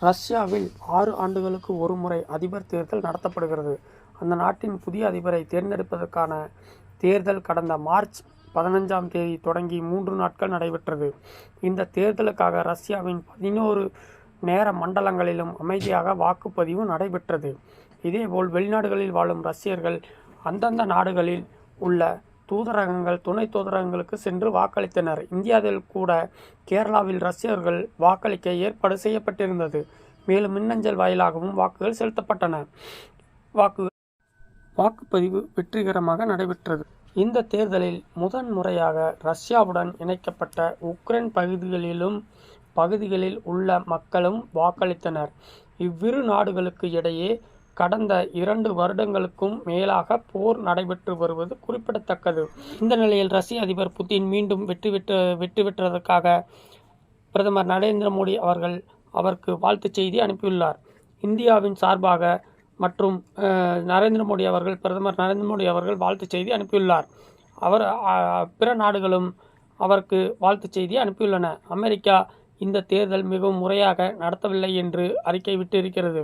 ரஷ்யாவில் ஆறு ஆண்டுகளுக்கு ஒரு முறை அதிபர் தேர்தல் நடத்தப்படுகிறது. அந்த நாட்டின் புதிய அதிபரை தேர்ந்தெடுப்பதற்கான தேர்தல் கடந்த மார்ச் பதினஞ்சாம் தேதி தொடங்கி மூன்று நாட்கள் நடைபெற்றது. இந்த தேர்தலுக்காக ரஷ்யாவின் பதினோரு நேர மண்டலங்களிலும் அமைதியாக வாக்குப்பதிவு நடைபெற்றது. இதேபோல் வெளிநாடுகளில் வாழும் ரஷ்யர்கள் அந்தந்த நாடுகளில் உள்ள தூதரகங்கள் துணை தூதரகங்களுக்கு சென்று வாக்களித்தனர். இந்தியாவில் கூட கேரளாவில் ரஷ்யர்கள் வாக்களிக்க ஏற்பாடு செய்யப்பட்டிருந்தது. மேலும் மின்னஞ்சல் வாயிலாகவும் வாக்குகள் செலுத்தப்பட்டன. வாக்குப்பதிவு வெற்றிகரமாக நடைபெற்றது. இந்த தேர்தலில் முதன் முறையாக ரஷ்யாவுடன் இணைக்கப்பட்ட உக்ரைன் பகுதிகளிலும் பகுதிகளில் உள்ள மக்களும் வாக்களித்தனர். இவ்விரு நாடுகளுக்கு இடையே கடந்த இரண்டு வருடங்களுக்கும் மேலாக போர் நடைபெற்று வருவது குறிப்பிடத்தக்கது. இந்த நிலையில் ரஷ்ய அதிபர் புதின் மீண்டும் வெற்றி பெற்றதற்காக பிரதமர் நரேந்திர மோடி அவர்கள் அவருக்கு வாழ்த்துச் செய்தி அனுப்பியுள்ளார். இந்தியாவின் சார்பாக மற்றும் நரேந்திர மோடி அவர்கள் பிரதமர் நரேந்திர மோடி அவர்கள் வாழ்த்துச் செய்தி அனுப்பியுள்ளார். அவர் பிற நாடுகளும் அவருக்கு வாழ்த்துச் செய்தி அனுப்பியுள்ளன. அமெரிக்கா இந்த தேர்தல் மிகவும் முறையாக நடத்தவில்லை என்று அறிக்கை விட்டிருக்கிறது.